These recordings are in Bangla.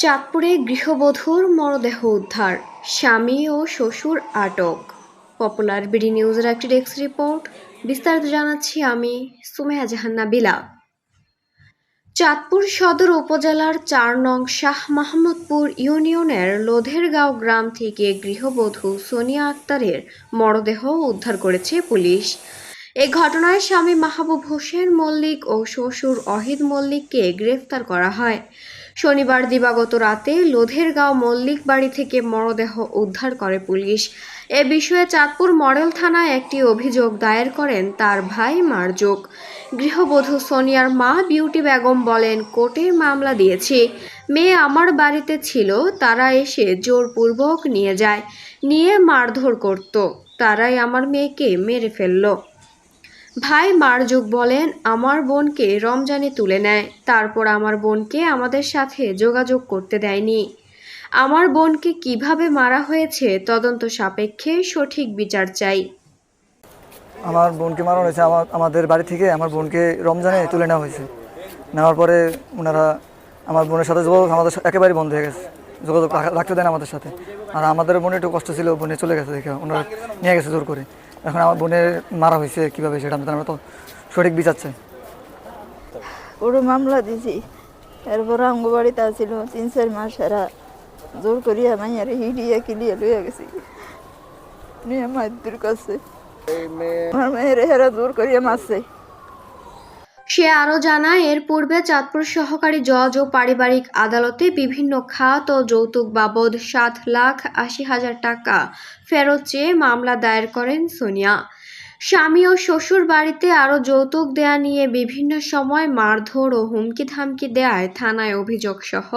চাঁদপুরে গৃহবধূর মরদেহ উদ্ধার, স্বামী ও শ্বশুর আটক। পপুলার বিডি নিউজের একটি ডেস্ক রিপোর্ট। বিস্তারিত জানাচ্ছি আমি সুমেহা জাহান্না বিলা। চাঁদপুর সদর উপজেলার চার নং শাহ মাহমুদপুর ইউনিয়নের লোধেরগাঁও গ্রাম থেকে গৃহবধূ সোনিয়া আক্তারের মরদেহ উদ্ধার করেছে পুলিশ। এ ঘটনায় স্বামী মাহবুব হোসেন মল্লিক ও শ্বশুর অহিদ মল্লিককে গ্রেফতার করা হয়। শনিবার দিবাগত রাতে লোধেরগাঁও মল্লিক বাড়ি থেকে মরদেহ উদ্ধার করে পুলিশ। এ বিষয়ে চাঁদপুর মডেল থানায় একটি অভিযোগ দায়ের করেন তার ভাই মারজুক। গৃহবধূ সোনিয়ার মা বিউটি বেগম বলেন কোর্টে মামলা দিয়েছি। মেয়ে আমার বাড়িতে ছিল, তারা এসে জোরপূর্বক নিয়ে যায়। নিয়ে মারধর করত। তারাই আমার মেয়েকে মেরে ফেলল। ভাই মারজুক বলেন, আমার বোনকে রমজানে তুলে নেয়। তারপর আমার বোনকে আমাদের সাথে যোগাযোগ করতে দেয়নি। আমার বোনকে কীভাবে মারা হয়েছে তদন্ত সাপেক্ষে সঠিক বিচার চাই। আমার বোনকে মারানো হয়েছে আমার আমাদের বাড়ি থেকে আমার বোনকে রমজানে তুলে নেওয়া হয়েছে। নেওয়ার পরে ওনারা আমার বোনের সাথে যোগাযোগ আমাদের একেবারেই বন্ধ হয়ে গেছে। যোগাযোগ রাখা- রাখতে দেন আমাদের সাথে। আর আমাদের বোনের একটু কষ্ট ছিল বোনে চলে গেছে দেখে ওনারা নিয়ে গেছে জোর করে। এখন আমার বোনের মারা হয়েছে কীভাবে সেটা আমরা তো সঠিক বিচার চাই। ওরও মামলা দিছি। এরপর অঙ্গবাড়িতে আসছিল তিন চার মাস এরা জোর করিয়া মাইয়ার হিডিয়া কিলিয়া লইয়া গেছি। নিয়ে মায়ের কাছে আমার মেয়ের হেরা জোর করিয়া মারছে। সে আরও জানায়, এর পূর্বে চাঁদপুর সহকারী জজ ও পারিবারিক আদালতে বিভিন্ন খাত ও যৌতুক বাবদ সাত লাখ আশি হাজার টাকা ফেরত চেয়ে মামলা দায়ের করেন সোনিয়া। স্বামী ও শ্বশুর বাড়িতে আরও যৌতুক দেয়া নিয়ে বিভিন্ন সময় মারধর ও হুমকি ধামকি দেয়ায় থানায় অভিযোগ সহ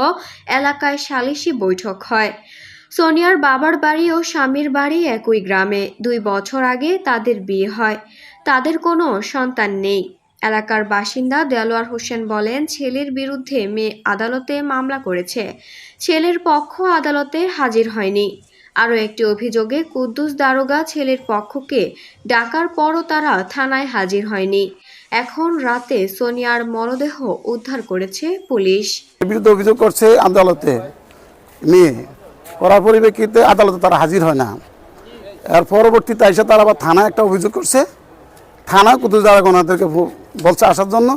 এলাকায় সালিশি বৈঠক হয়। সোনিয়ার বাবার বাড়ি ও স্বামীর বাড়ি একই গ্রামে। দুই বছর আগে তাদের বিয়ে হয়। তাদের কোনো সন্তান নেই। এলাকার বাসিন্দা দেলোয়ার হোসেন বলেন, ছেলের বিরুদ্ধে মেয়ে আদালতে মামলা করেছে। ছেলের পক্ষ আদালতে হাজির হয়নি। আরও একটি অভিযোগে কুদ্দুস দারোগা ছেলের পক্ষকে ডাকার পরও তারা থানায় হাজির হয়নি। এখন রাতে সোনিয়ার মরদেহ উদ্ধার করেছে পুলিশ। বিরুদ্ধে অভিযোগ করছে আদালতে মেয়ে। করার পরিপ্রেক্ষিতে আদালতে তারা হাজির হয় না। এর পরবর্তীতে এসে তারা আবার থানায় একটা অভিযোগ করছে। থানা কুতুব দ্বারা ওনাদেরকে বলছে আসার জন্য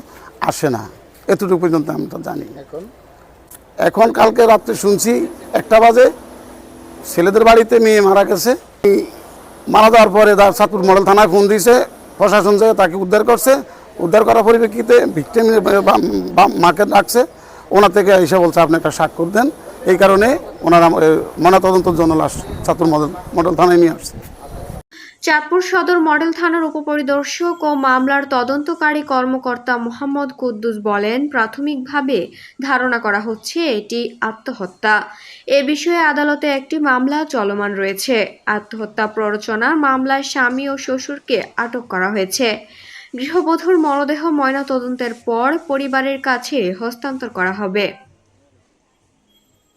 আসে না। এতটুকু পর্যন্ত আমি তো জানি। এখন? কালকে রাত্রে শুনছি একটা বাজে ছেলেদের বাড়িতে মেয়ে মারা গেছে। মারা যাওয়ার পরে তার সাতপুর মডেল থানায় ফোন দিয়েছে প্রশাসন যে তাকে উদ্ধার করছে। উদ্ধার করার পরিপ্রেক্ষিতে ভিক্টিম মাকে ডাকছে। ওনার থেকে এসে বলছে আপনি একটা স্বাক্ষর দেন। এই কারণে ওনারা ময়নাতদন্তের জন্য লাশ সাতপুর মডেল মডেল থানায় নিয়ে আসছে। চাঁদপুর সদর মডেল থানার উপপরিদর্শক ও মামলার তদন্তকারী কর্মকর্তা মোহাম্মদ কুদ্দুস বলেন, প্রাথমিকভাবে ধারণা করা হচ্ছে এটি আত্মহত্যা। এ বিষয়ে আদালতে একটি মামলা চলমান রয়েছে। আত্মহত্যা প্ররোচনা মামলায় স্বামী ও শ্বশুরকে আটক করা হয়েছে। গৃহবধূর মরদেহ ময়নাতদন্তের পর পরিবারের কাছে হস্তান্তর করা হবে।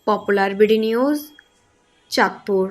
Popular BD news, Chandpur.